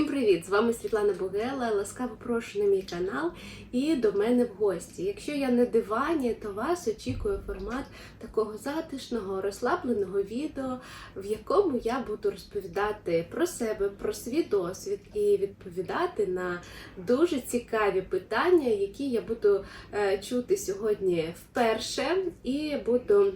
Всім привіт! З вами Світлана Бугела. Ласкаво прошу на мій канал і до мене в гості. Якщо я на дивані, то вас очікує формат такого затишного, розслабленого відео, в якому я буду розповідати про себе, про свій досвід і відповідати на дуже цікаві питання, які я буду е, чути сьогодні вперше, і буду.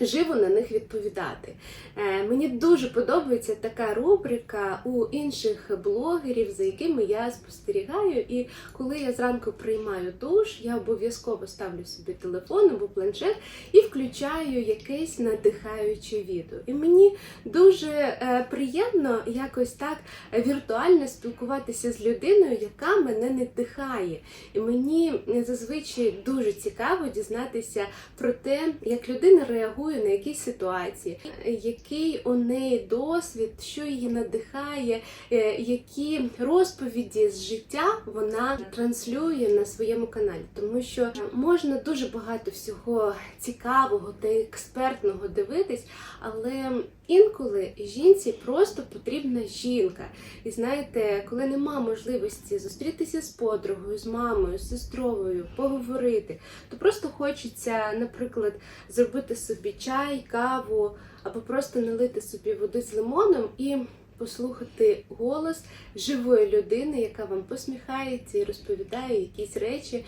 Живо на них відповідати. Е, мені дуже подобається така рубрика у інших блогерів, за якими я спостерігаю. І коли я зранку приймаю душ, я обов'язково ставлю собі телефон або планшет і включаю якесь надихаюче відео. І мені дуже е, приємно якось так віртуально спілкуватися з людиною, яка мене надихає. І мені зазвичай дуже цікаво дізнатися про те, як людина реагує на якісь ситуації, який у неї досвід, що її надихає, е, які розповіді з життя вона транслює на своєму каналі, тому що можна дуже багато всього цікавого та експертного дивитись, але інколи жінці просто потрібна жінка. І знаєте, коли нема можливості зустрітися з подругою, з мамою, з сестрою, поговорити, то просто хочеться, наприклад, зробити собі чай, каву або просто налити собі води з лимоном і послухати голос живої людини, яка вам посміхається і розповідає якісь речі,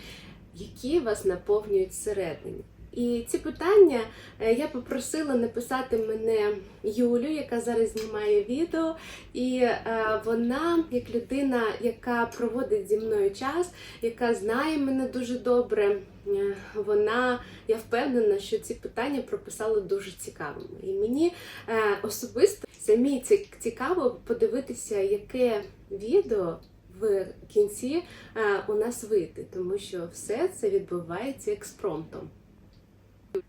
які вас наповнюють всередині. І ці питання е, я попросила написати мене Юлю, яка зараз знімає відео, і е, вона, як людина, яка проводить зі мною час, яка знає мене дуже добре, е, вона я впевнена, що ці питання прописала дуже цікавими. І мені особисто самі цікаво подивитися, яке відео. В кінці у нас вийти, тому що все це відбувається експромтом.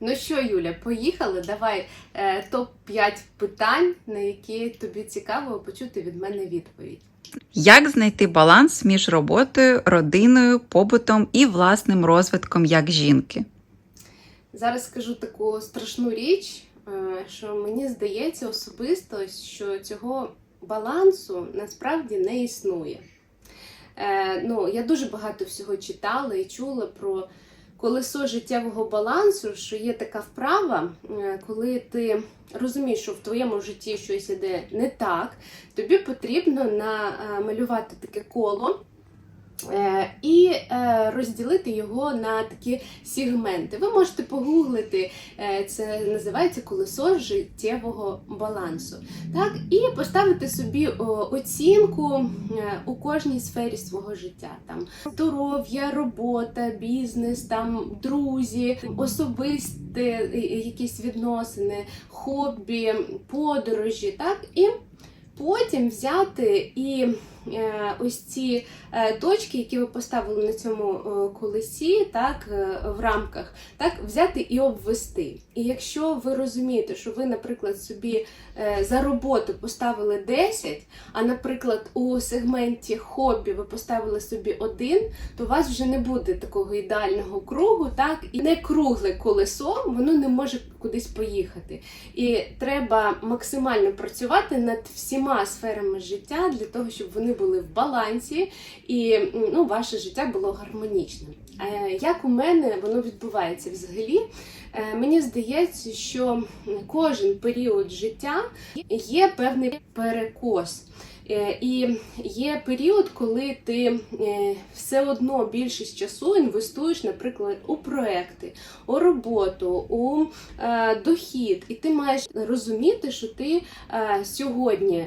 Ну що, Юля, поїхали? Давай е, топ-5 питань, на які тобі цікаво почути від мене відповідь. Як знайти баланс між роботою, родиною, побутом і власним розвитком як жінки? Зараз скажу таку страшну річ, е, що мені здається особисто, що цього балансу насправді не існує. Е, ну, Я дуже багато всього читала і чула про колесо життєвого балансу, що є така вправа, е, коли ти розумієш, що в твоєму житті щось іде не так, тобі потрібно намалювати таке коло. Е, і е, розділити його на такі сегменти. Ви можете погуглити, е, це називається колесо життєвого балансу. Так? І поставити собі оцінку у кожній сфері свого життя. Там Здоров'я, робота, бізнес, там, друзі, особисті якісь відносини, хобі, подорожі. Так? І потім взяти і ось ці точки, які ви поставили на цьому е, колесі, так, в рамках, так, взяти і обвести. І якщо ви розумієте, що ви, наприклад, собі за роботу поставили 10, а, наприклад, у сегменті хобі ви поставили собі один, то у вас вже не буде такого ідеального кругу, так, і не кругле колесо, воно не може кудись поїхати. І треба максимально працювати над всіма сферами життя для того, щоб вони були в балансі і ну, ваше життя було гармонічним. Е, як у мене воно відбувається взагалі? Е, мені здається, що кожен період життя є певний перекос. Е, і є період, коли ти е, все одно більшість часу інвестуєш, наприклад, у проекти, у роботу, у е, дохід, і ти маєш розуміти, що ти сьогодні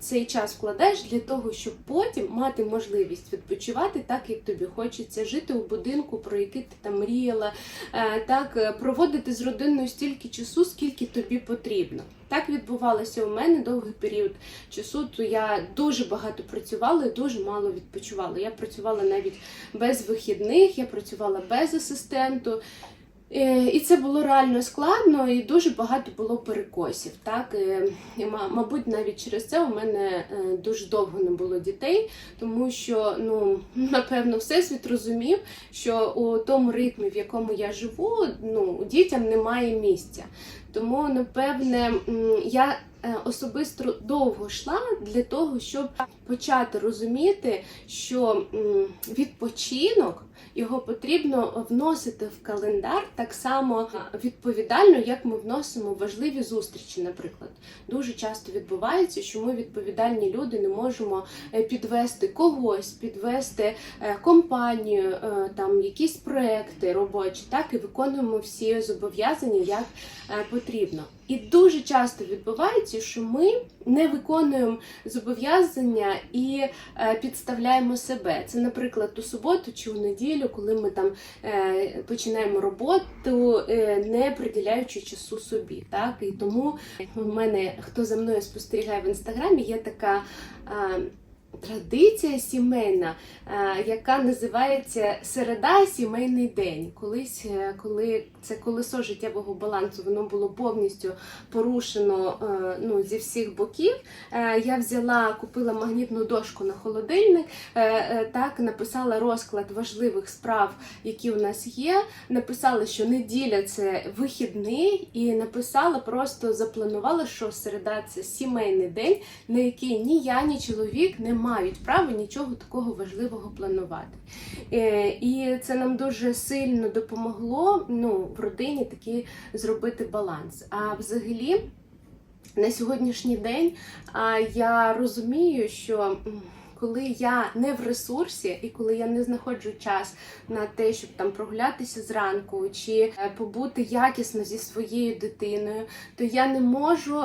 цей час вкладаєш для того, щоб потім мати можливість відпочивати так, як тобі хочеться, жити у будинку, про який ти там мріяла, так проводити з родиною стільки часу, скільки тобі потрібно. Так відбувалося у мене довгий період часу. То я дуже багато працювала і дуже мало відпочивала. Я працювала навіть без вихідних, я працювала без асистенту. Е, і це було реально складно, і дуже багато було перекосів. Так? Е, і, Мабуть, навіть через це у мене е, дуже довго не було дітей, тому що, ну, напевно, всесвіт розумів, що у тому ритмі, в якому я живу, ну, дітям немає місця. Тому, напевне, я особисто довго йшла для того, щоб почати розуміти, що відпочинок його потрібно вносити в календар так само відповідально, як ми вносимо важливі зустрічі. Наприклад, дуже часто відбувається, що ми відповідальні люди не можемо е, підвести когось, підвести е, компанію, е, там якісь проекти робочі, так і виконуємо всі зобов'язання як е, потрібно. І дуже часто відбувається, що ми не виконуємо зобов'язання і е, підставляємо себе. Це, наприклад, у суботу чи у неділю, коли ми там е, починаємо роботу, е, не приділяючи часу собі. Так? І тому в мене, хто за мною спостерігає в інстаграмі, є така. Традиція сімейна, е, яка називається середа сімейний день. Колись, е, коли це колесо життєвого балансу, воно було повністю порушено е, ну, зі всіх боків. Я взяла, купила магнітну дошку на холодильник, так написала розклад важливих справ, які у нас є. Написала, що неділя це вихідний, і написала, просто запланувала, що середа це сімейний день, на який ні я, ні чоловік не мають права нічого такого важливого планувати. Е, І це нам дуже сильно допомогло ну, в родині таки зробити баланс. А взагалі. На сьогоднішній день я розумію, що коли я не в ресурсі і коли я не знаходжу час на те, щоб там прогулятися зранку чи е, побути якісно зі своєю дитиною, то я не можу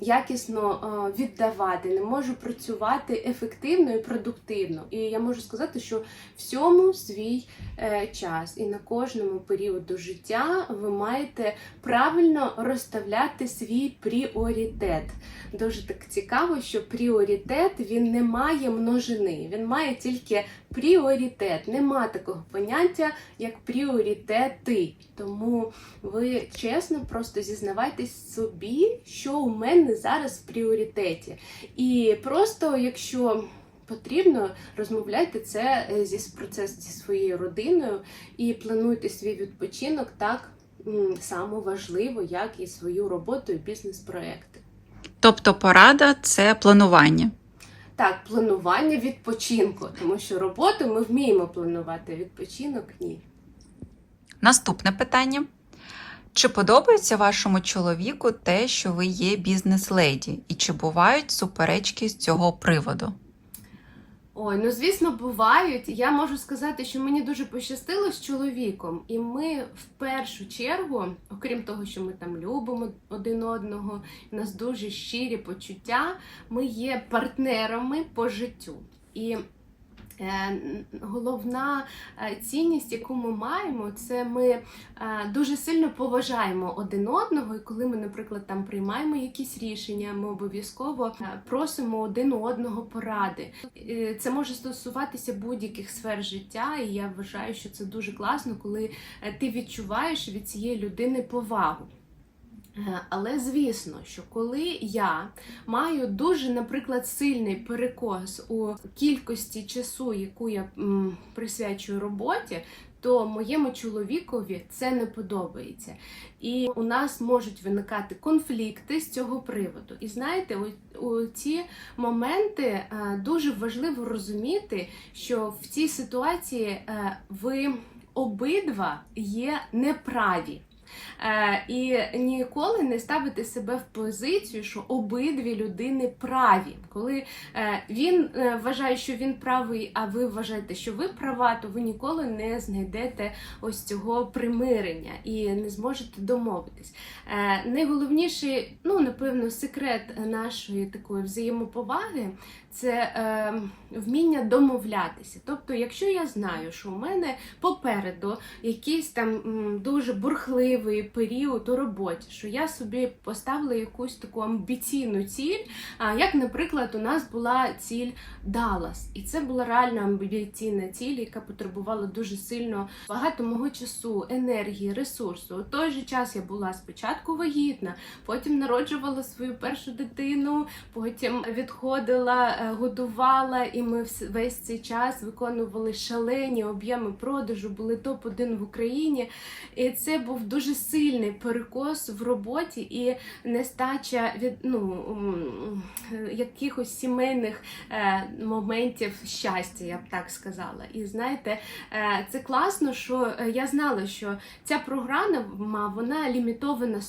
якісно е, віддавати, не можу працювати ефективно і продуктивно. І я можу сказати, що всьому свій е, час, і на кожному періоду життя ви маєте правильно розставляти свій пріоритет. Дуже так цікаво, що пріоритет він не має множини, він має тільки пріоритет. Нема такого поняття, як пріоритети. Тому ви чесно просто зізнавайтесь собі, що у мене зараз в пріоритеті. І просто, якщо потрібно, розмовляйте це е, зі про це зі своєю родиною і плануйте свій відпочинок так само важливо, як і свою роботу і бізнес-проекти. Тобто порада це планування. Так, планування відпочинку, тому що роботу ми вміємо планувати, відпочинок ні. Наступне питання. Чи подобається вашому чоловіку те, що ви є бізнес-леді? І чи бувають суперечки з цього приводу? Ой, ну звісно, бувають. Я можу сказати, що мені дуже пощастило з чоловіком, і ми в першу чергу, окрім того, що ми там любимо один одного, у нас дуже щирі почуття, ми є партнерами по життю. І головна е, цінність, яку ми маємо, це ми е, дуже сильно поважаємо один одного. І коли ми, наприклад, там приймаємо якісь рішення, ми обов'язково е, просимо один одного поради. Е, Це може стосуватися будь-яких сфер життя, і я вважаю, що це дуже класно, коли е, ти відчуваєш від цієї людини повагу. Е, Але звісно, що коли я маю дуже, наприклад, сильний перекос у кількості часу, яку я м, присвячую роботі, то моєму чоловікові це не подобається. І у нас можуть виникати конфлікти з цього приводу. І знаєте, у, у ці моменти е, дуже важливо розуміти, що в цій ситуації е, ви обидва є неправі. Е, і ніколи не ставити себе в позицію, що обидві людини праві. Коли е, він е, вважає, що він правий, а ви вважаєте, що ви права, то ви ніколи не знайдете ось цього примирення і не зможете домовитись. Найголовніший, ну напевно, секрет нашої такої взаємоповаги це вміння домовлятися. Тобто, якщо я знаю, що у мене попереду якийсь там дуже бурхливий період у роботі, що я собі поставила якусь таку амбіційну ціль, як, наприклад, у нас була ціль Даллас, і це була реально амбіційна ціль, яка потребувала дуже сильно багато мого часу, енергії, ресурсу. У той же час я була спочатку вагітна, потім народжувала свою першу дитину, потім відходила, е, годувала, і ми весь цей час виконували шалені об'єми продажу, були топ-1 в Україні. І це був дуже дуже сильний перекос в роботі і нестача від ну, якихось сімейних е, моментів щастя, я б так сказала. І знаєте, е, це класно, що е, я знала, що ця програма вона лімітована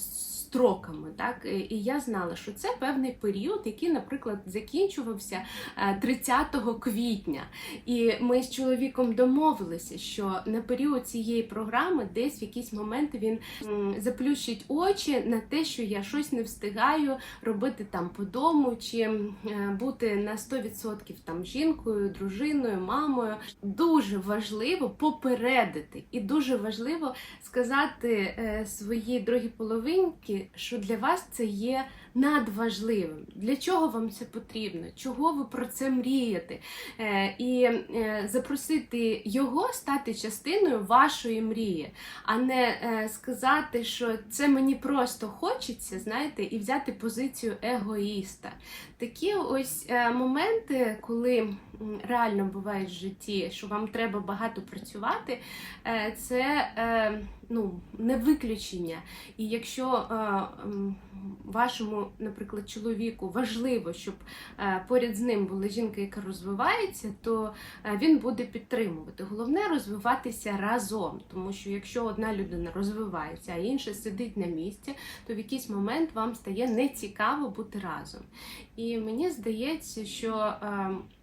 строками, так і я знала, що це певний період, який, наприклад, закінчувався е, 30 квітня. І ми з чоловіком домовилися, що на період цієї програми десь в якісь моменти він заплющить очі на те, що я щось не встигаю робити там по дому, чи е, бути на 100% там жінкою, дружиною, мамою. Дуже важливо попередити, і дуже важливо сказати е, своїй другій половинці, що для вас це є надважливим. Для чого вам це потрібно? Чого ви про це мрієте? Е, і е, запросити його стати частиною вашої мрії, а не е, сказати, що це мені просто хочеться, знаєте, і взяти позицію егоїста. Такі ось моменти, коли реально бувають в житті, що вам треба багато працювати, це ну, не виключення. І якщо е, вашому, наприклад, чоловіку важливо, щоб е, поряд з ним була жінка, яка розвивається, то е, він буде підтримувати. Головне розвиватися разом, тому що якщо одна людина розвивається, а інша сидить на місці, то в якийсь момент вам стає нецікаво бути разом. І мені здається, що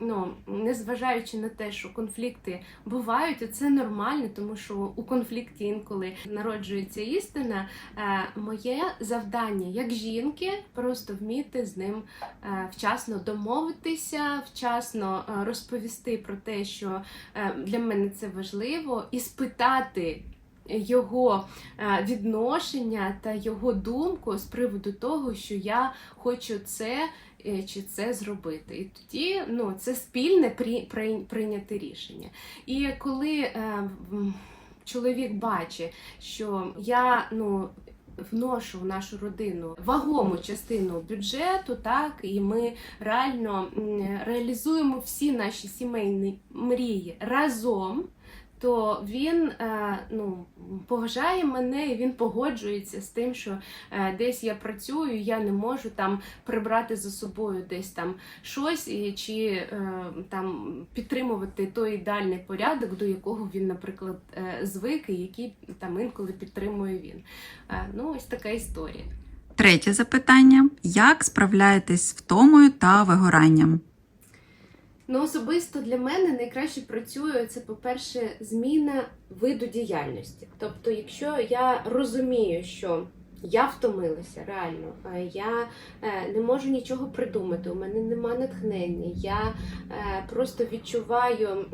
ну, незважаючи на те, що конфлікти бувають, це нормально, тому що у конфлікті інколи народжується істина. Е, Моє завдання як жінки просто вміти з ним е, вчасно домовитися, вчасно е, розповісти про те, що для мене це важливо, і спитати. Його відношення та його думку з приводу того, що я хочу це чи це зробити. І тоді ну, це спільне при, при, рішення. І коли чоловік бачить, що я ну. Вношу в нашу родину вагому частину бюджету, так і ми реально реалізуємо всі наші сімейні мрії разом. То він е, ну, поважає мене і він погоджується з тим, що е, десь я працюю, я не можу там прибрати за собою десь там щось і, чи е, там підтримувати той ідеальний порядок, до якого він, наприклад, звик, і який там інколи підтримує він. Ну, ось така історія. Третє запитання: як справляєтесь з втомою та вигоранням? Ну, особисто для мене найкраще працює це, по-перше, зміна виду діяльності. Тобто, якщо я розумію, що я втомилася реально, я е, не можу нічого придумати, у мене нема натхнення, я е, просто відчуваю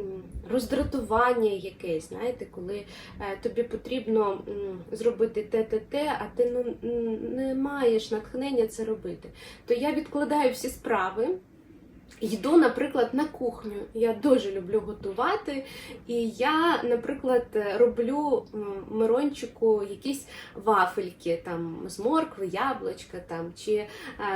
роздратування якесь, знаєте, коли е, тобі потрібно зробити те, те, те, а ти ну, не маєш натхнення це робити, то я відкладаю всі справи. Йду, наприклад, на кухню. Я дуже люблю готувати. І я, наприклад, роблю Мирончику якісь вафельки там з моркви, яблучка, там, чи е,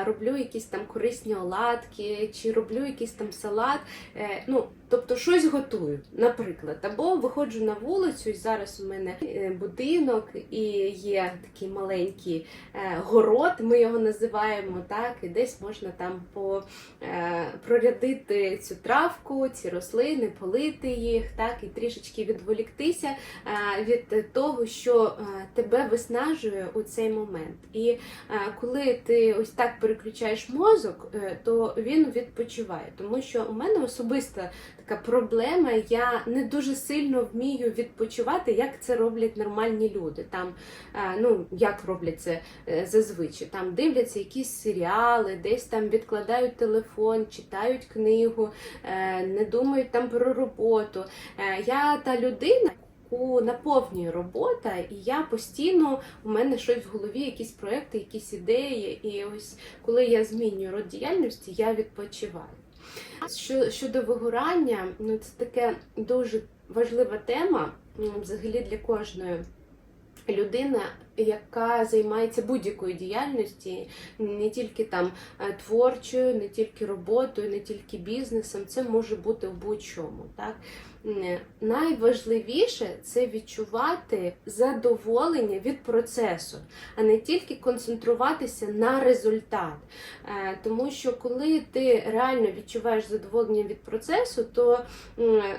роблю якісь там корисні оладки, чи роблю якийсь там салат. Е, ну, тобто щось готую, наприклад. Або виходжу на вулицю, і зараз у мене е, будинок, і є такий маленький е, город, ми його називаємо так, і десь можна там по е, прорядити цю травку, ці рослини, полити їх, так, і трішечки відволіктися від того, що тебе виснажує у цей момент. І коли ти ось так переключаєш мозок, то він відпочиває. Тому що у мене особисто така проблема, я не дуже сильно вмію відпочивати, як це роблять нормальні люди. Там, е, ну, як роблять це е, зазвичай. Там дивляться якісь серіали, десь там відкладають телефон, читають книгу, е, не думають там про роботу. Я та людина. яку наповнює робота, і я постійно у мене щось в голові, якісь проекти, якісь ідеї. І ось коли я змінюю род діяльності, я відпочиваю. Що, щодо вигорання, ну це таке дуже важлива тема взагалі для кожної людини, яка займається будь-якою діяльністю, не тільки там е, творчою, не тільки роботою, не тільки бізнесом. Це може бути в будь-чому. Так? найважливіше це відчувати задоволення від процесу, а не тільки концентруватися на результат. Е, Тому що коли ти реально відчуваєш задоволення від процесу, то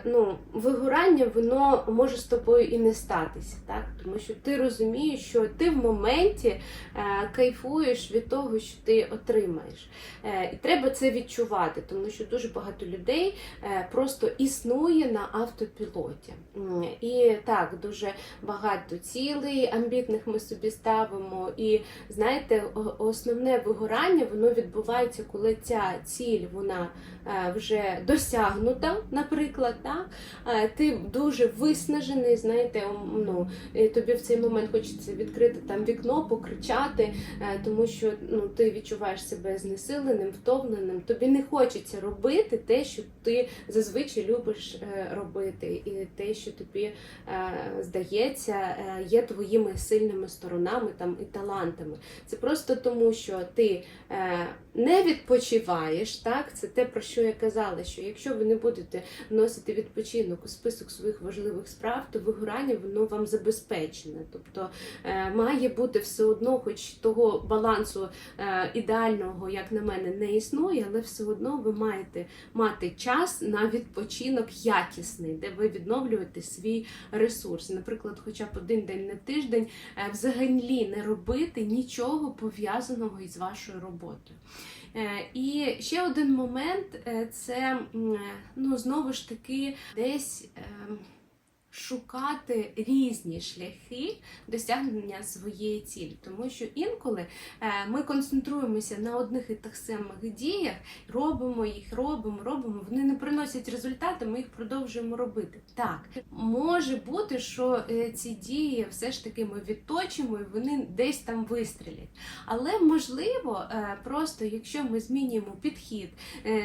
ну, вигорання воно може з тобою і не статися, так? Тому що ти розумієш, що ти в моменті е, кайфуєш від того, що ти отримаєш. Е, І треба це відчувати, тому що дуже багато людей е, просто існує на автопілоті. І так, дуже багато цілей амбітних ми собі ставимо. І знаєте, основне вигорання воно відбувається, коли ця ціль вона вже досягнута, наприклад, так? Ти дуже виснажений, знаєте, ну, тобі в цей момент хочеться відкрити там вікно, покричати, е, тому що ну, ти відчуваєш себе знесиленим, втомленим. Тобі не хочеться робити те, що ти зазвичай любиш е, робити, і те, що тобі е, здається, є твоїми сильними сторонами там і талантами. Це просто тому, що ти не відпочиваєш. Так, це те про що я казала. Що якщо ви не будете вносити відпочинок у список своїх важливих справ, то вигорання воно вам забезпечене. Тобто має бути все одно, хоч того балансу е, ідеального, як на мене, не існує, але все одно ви маєте мати час на відпочинок якісний, де ви відновлюєте свій ресурс. Наприклад, хоча б один день на тиждень е, взагалі не робити нічого пов'язаного із вашою роботою. Е, І ще один момент це ну знову ж таки десь. Шукати різні шляхи досягнення своєї цілі, тому що інколи е, ми концентруємося на одних і тих самих діях, робимо їх, робимо, робимо. Вони не приносять результати, ми їх продовжуємо робити. Так може бути, що е, ці дії все ж таки ми відточимо і вони десь там вистрілять. Але можливо, е, просто якщо ми змінюємо підхід,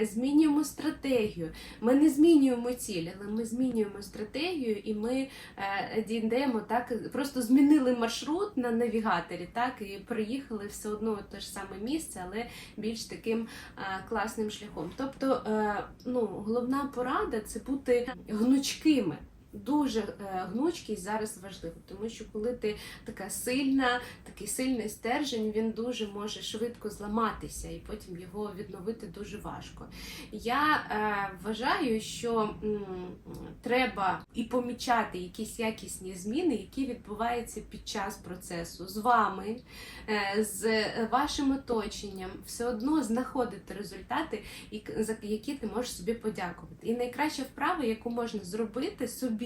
змінюємо стратегію, ми не змінюємо ціль, але ми змінюємо стратегію і ми е, дійдемо так, просто змінили маршрут на навігаторі, так і приїхали все одно те ж саме місце, але більш таким е, класним шляхом. Тобто, е, ну, головна порада це бути гнучкими. Дуже е, гнучкість зараз важлива, тому що коли ти така сильна, такий сильний стержень, він дуже може швидко зламатися, і потім його відновити дуже важко. Я е, вважаю, що м, треба і помічати якісь якісні зміни, які відбуваються під час процесу з вами, е, з вашим оточенням, все одно знаходити результати, які ти можеш собі подякувати. І найкраща вправа, яку можна зробити собі,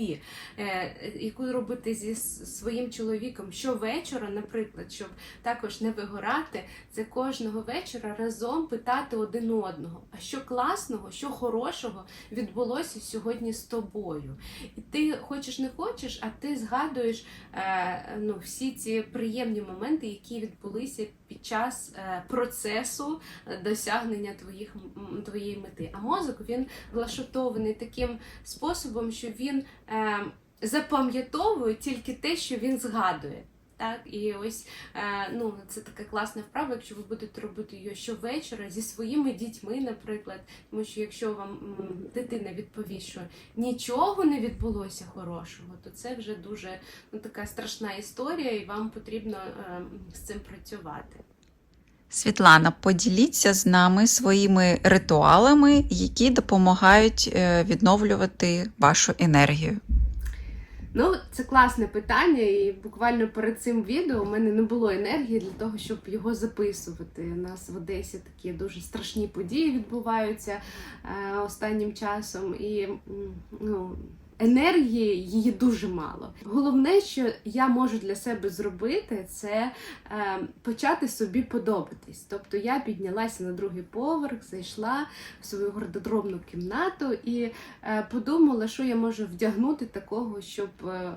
е, яку робити зі своїм чоловіком щовечора, наприклад, щоб також не вигорати, це кожного вечора разом питати один одного, а що класного, що хорошого відбулося сьогодні з тобою. І ти хочеш не хочеш, а ти згадуєш е, ну, всі ці приємні моменти, які відбулися під час е, процесу досягнення твоїх, твоєї мети. А мозок він влаштований таким способом, що він е, запам'ятовує тільки те, що він згадує. Так, і ось е, ну, це така класна вправа, якщо ви будете робити її щовечора зі своїми дітьми, наприклад. Тому що якщо вам дитина відповість, що нічого не відбулося хорошого, то це вже дуже ну, така страшна історія, і вам потрібно е, з цим працювати. Світлана, поділіться з нами своїми ритуалами, які допомагають е, відновлювати вашу енергію. Ну, це класне питання, і буквально перед цим відео у мене не було енергії для того, щоб його записувати. У нас в Одесі такі дуже страшні події відбуваються е, останнім часом, і ну. Енергії її дуже мало. Головне, що я можу для себе зробити, це е, почати собі подобатись. Тобто я піднялася на другий поверх, зайшла в свою гардеробну кімнату і е, подумала, що я можу вдягнути такого, щоб е,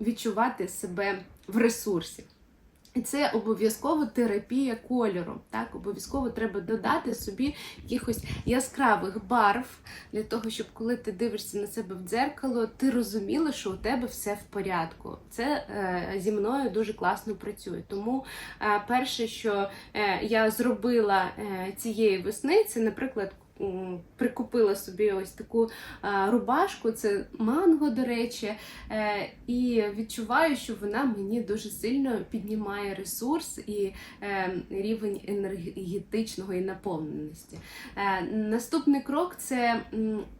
відчувати себе в ресурсі. І це обов'язково терапія кольором. Так, обов'язково треба додати собі якихось яскравих барв для того, щоб коли ти дивишся на себе в дзеркало, ти розуміла, що у тебе все в порядку. Це е, зі мною дуже класно працює. Тому е, перше, що е, я зробила е, цієї весни, це, наприклад, прикупила собі ось таку рубашку, це манго, до речі, е, і відчуваю, що вона мені дуже сильно піднімає ресурс і е, рівень енергетичного і наповненості. Е, Наступний крок це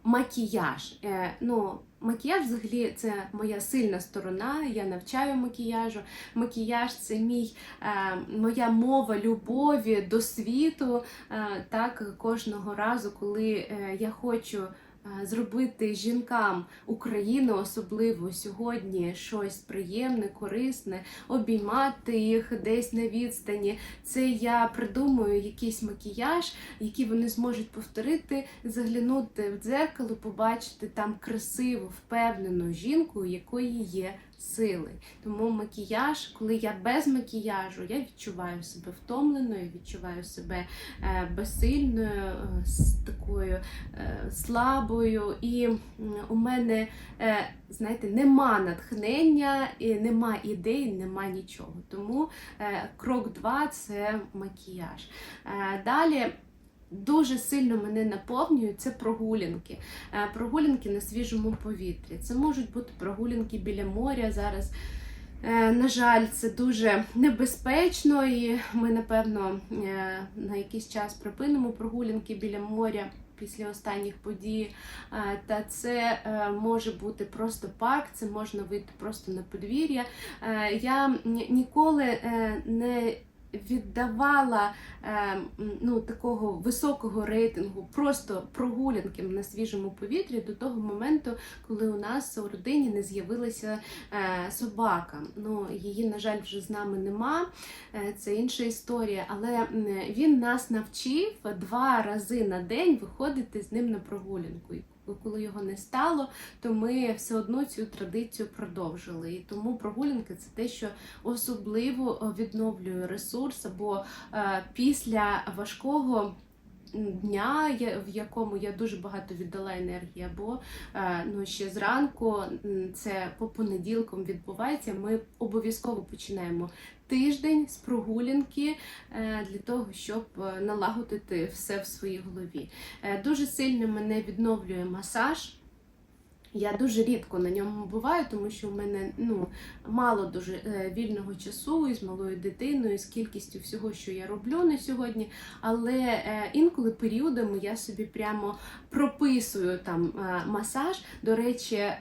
макіяж. Е, Ну, макіяж взагалі це моя сильна сторона. Я навчаю макіяжу. Макіяж це мій, е, моя мова любові до світу. Е, Так, кожного разу, коли е, я хочу. Е, Зробити жінкам України, особливо сьогодні, щось приємне, корисне, обіймати їх десь на відстані. Це я придумую якийсь макіяж, який вони зможуть повторити, заглянути в дзеркало, побачити там красиву, впевнену жінку, якої є сили. Тому макіяж, коли я без макіяжу, я відчуваю себе втомленою, відчуваю себе е, безсильною, е, такою е, слабою. І у мене, знаєте, нема натхнення, нема ідей, нема нічого. Тому крок два це макіяж. Далі. Дуже сильно мене наповнюють це прогулянки. Е, Прогулянки на свіжому повітрі. Це можуть бути прогулянки біля моря зараз. Е, На жаль, це дуже небезпечно, і ми, напевно, е, на якийсь час припинимо прогулянки біля моря після останніх подій. Та це може бути просто парк, це можна вийти просто на подвір'я. Я ніколи не віддавала е, ну, такого високого рейтингу просто прогулянкам на свіжому повітрі до того моменту, коли у нас у родині не з'явилася е, собака. Ну, її, на жаль, вже з нами нема. Е, це інша історія. Але він нас навчив два рази на день виходити з ним на прогулянку. Коли його не стало, то ми все одно цю традицію продовжили. І тому прогулянки це те, що особливо е, відновлює ресурс, або е, після важкого. Дня, в якому я дуже багато віддала енергії, або е, ну, ще зранку, це по понеділкам відбувається. Ми обов'язково починаємо тиждень з прогулянки е, для того, щоб е, налагодити все в своїй голові. Дуже сильно мене відновлює масаж. Я дуже рідко на ньому буваю, тому що в мене ну, мало дуже е, вільного часу із малою дитиною, з кількістю всього, що я роблю на сьогодні. Але е, інколи періодами я собі прямо прописую там е, масаж. До речі,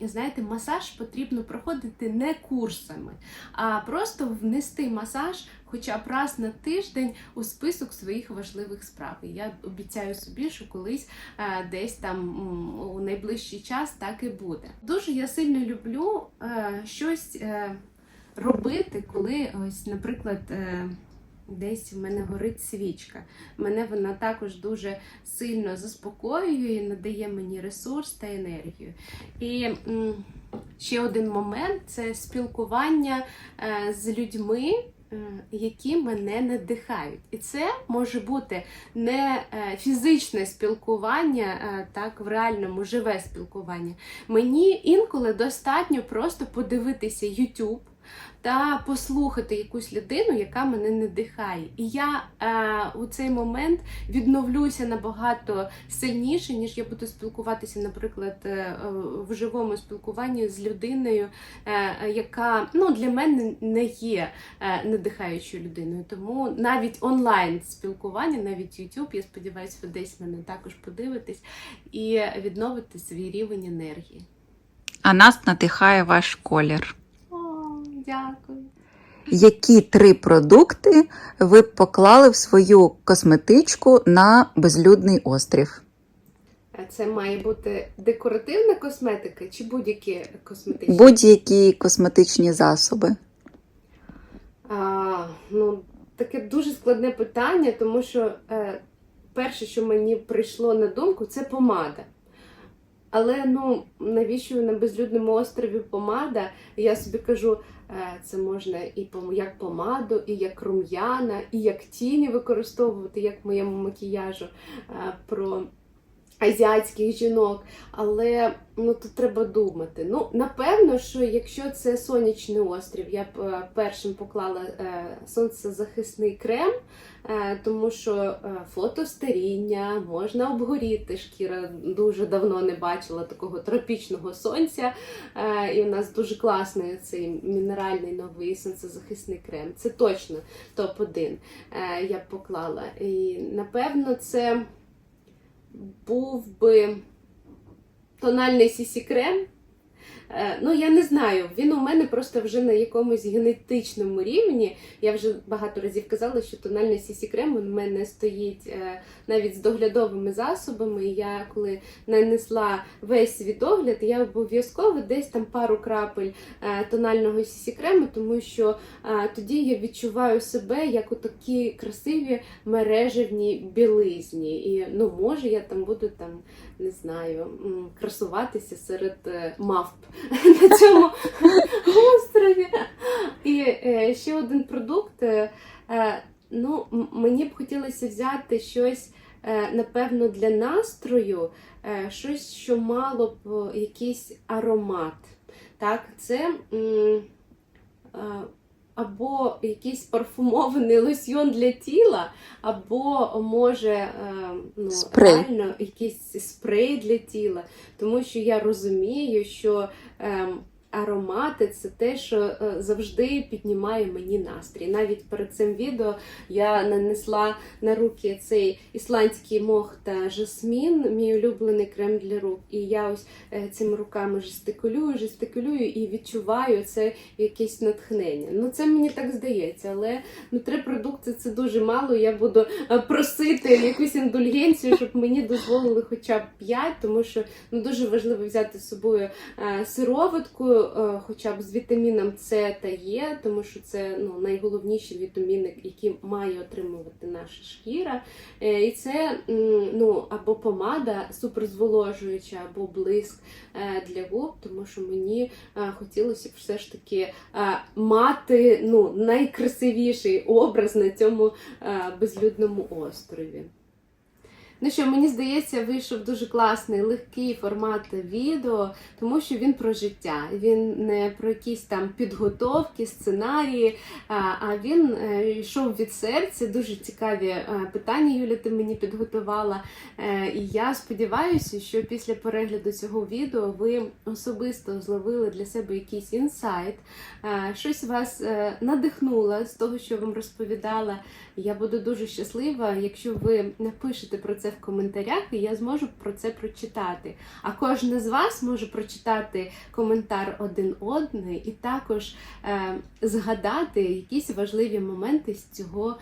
знаєте, масаж потрібно проходити не курсами, а просто внести масаж хоча б раз на тиждень у список своїх важливих справ. І я обіцяю собі, що колись е, десь там у найближчий час так і буде. Дуже я сильно люблю е, щось е, робити, коли ось, наприклад. Десь в мене горить свічка. Мене вона також дуже сильно заспокоює і надає мені ресурс та енергію. І ще один момент це спілкування з людьми, які мене надихають. І це може бути не е, фізичне спілкування, е, так, в реальному живе спілкування. Мені інколи достатньо просто подивитися YouTube. Та послухати якусь людину, яка мене надихає. І я е, у цей момент відновлюся набагато сильніше, ніж я буду спілкуватися, наприклад, е, в живому спілкуванні з людиною, е, яка ну, для мене не є е, надихаючою людиною. Тому навіть онлайн спілкування, навіть YouTube, я сподіваюся, ви десь мене також подивитесь і відновити свій рівень енергії. А нас надихає ваш колір. Дякую. Які три продукти ви б поклали в свою косметичку на безлюдний острів? Це має бути декоративна косметика чи будь-які косметичні? Будь-які косметичні засоби. А, ну, таке дуже складне питання, тому що е, перше, що мені прийшло на думку, це помада. Але ну навіщо на безлюдному острові помада? Я собі кажу, е, це можна і як помаду, і як рум'яна, і як тіні використовувати, як в моєму макіяжу е, про азіатських жінок, але ну тут треба думати. Ну, напевно, що якщо це сонячний острів, я б е, першим поклала е, сонцезахисний крем, е, тому що фотостаріння, можна обгоріти. Шкіра дуже давно не бачила такого тропічного сонця. І у нас дуже класний цей мінеральний новий сонцезахисний крем. Це точно топ-1 е, я б поклала. І напевно, це був би тональний сісі крем. Е, Ну, я не знаю, він у мене просто вже на якомусь генетичному рівні. Я вже багато разів казала, що тональний сісі крем у мене стоїть е, навіть з доглядовими засобами. Я коли нанесла весь свій догляд, я обов'язково десь там пару крапель е, тонального сісі крему, тому що тоді я відчуваю себе як у такій красиві мережевній білизні. І ну, може я там буду там, не знаю, красуватися серед мавп на цьому острові. І е, ще один продукт. е, е, Ну, мені б хотілося взяти щось, напевно, для настрою, щось, що мало б якийсь аромат. Так, це або якийсь парфумований лосьйон для тіла, або може е, ну, Спрей. реально якийсь спрей для тіла. Тому що я розумію, що ем, аромати це те, що е, завжди піднімає мені настрій. Навіть перед цим відео я нанесла на руки цей ісландський мох та жасмін, мій улюблений крем для рук. І я ось е, цими руками жестикулюю, жестикулюю і відчуваю це якесь натхнення. Ну це мені так здається, але ну три продукти це дуже мало. Я буду е, просити якусь індульгенцію, щоб мені дозволили хоча б 5, тому що ну дуже важливо взяти з собою сироватку, хоча б з вітаміном С та Е, тому що це ну, найголовніші вітаміни, які має отримувати наша шкіра. Е, І це ну, або помада суперзволожуюча, або блиск е, для губ, тому що мені е, хотілося б все ж таки е, мати ну, найкрасивіший образ на цьому е, безлюдному острові. Ну що, мені здається, вийшов дуже класний легкий формат відео, тому що він про життя. Він не про якісь там підготовки, сценарії, а він е, йшов від серця. Дуже цікаві е, питання, Юля, ти мені підготувала. Е, І я сподіваюся, що після перегляду цього відео ви особисто зловили для себе якийсь інсайт, щось вас надихнуло з того, що вам розповідала. Я буду дуже щаслива, якщо ви напишете про це в коментарях, і я зможу про це прочитати. А кожен з вас може прочитати коментар один одний і також е, згадати якісь важливі моменти з цього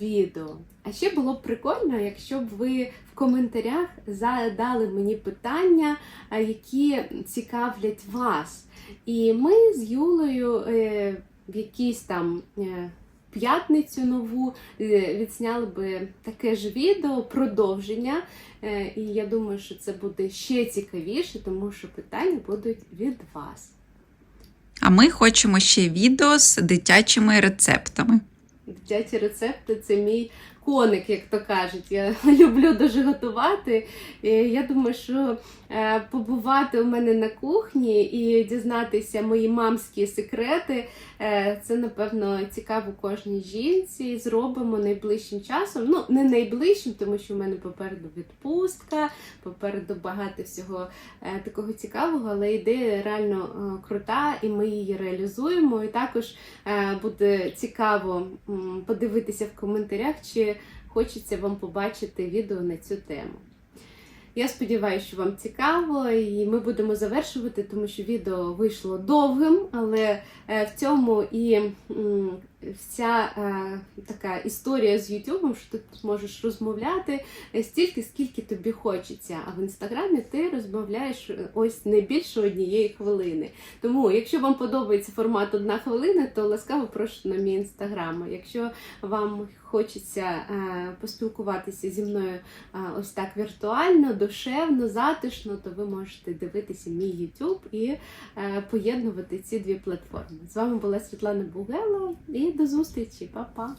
відео. А ще було б прикольно, якщо б ви в коментарях задали мені питання, е, які цікавлять вас. І ми з Юлею е, в якійсь там. Е, П'ятницю нову відсняли би таке ж відео, продовження. Е, І я думаю, що це буде ще цікавіше, тому що питання будуть від вас. А ми хочемо ще відео з дитячими рецептами. Дитячі рецепти це мій коник, як то кажуть. Я люблю дуже готувати. І я думаю, що е, побувати у мене на кухні і дізнатися мої мамські секрети. е, Це, напевно, цікаво кожній жінці. Зробимо найближчим часом. Ну, не найближчим, тому що в мене попереду відпустка, попереду багато всього е, такого цікавого, але ідея реально крута, і ми її реалізуємо. І також Буде цікаво подивитися в коментарях, чи хочеться вам побачити відео на цю тему. Я сподіваюся, що вам цікаво, і ми будемо завершувати, тому що відео вийшло довгим, але е, в цьому і вся е, така історія з Ютубом, що ти тут можеш розмовляти е, стільки, скільки тобі хочеться. А в інстаграмі ти розмовляєш е, ось не більше однієї хвилини. Тому, якщо вам подобається формат одна хвилина, то ласкаво прошу на мій інстаграм. Якщо вам хочеться е, поспілкуватися зі мною е, ось так віртуально, душевно, затишно, то ви можете дивитися мій YouTube і е, поєднувати ці дві платформи. З вами була Світлана Бугела до зустрічі, Па-па!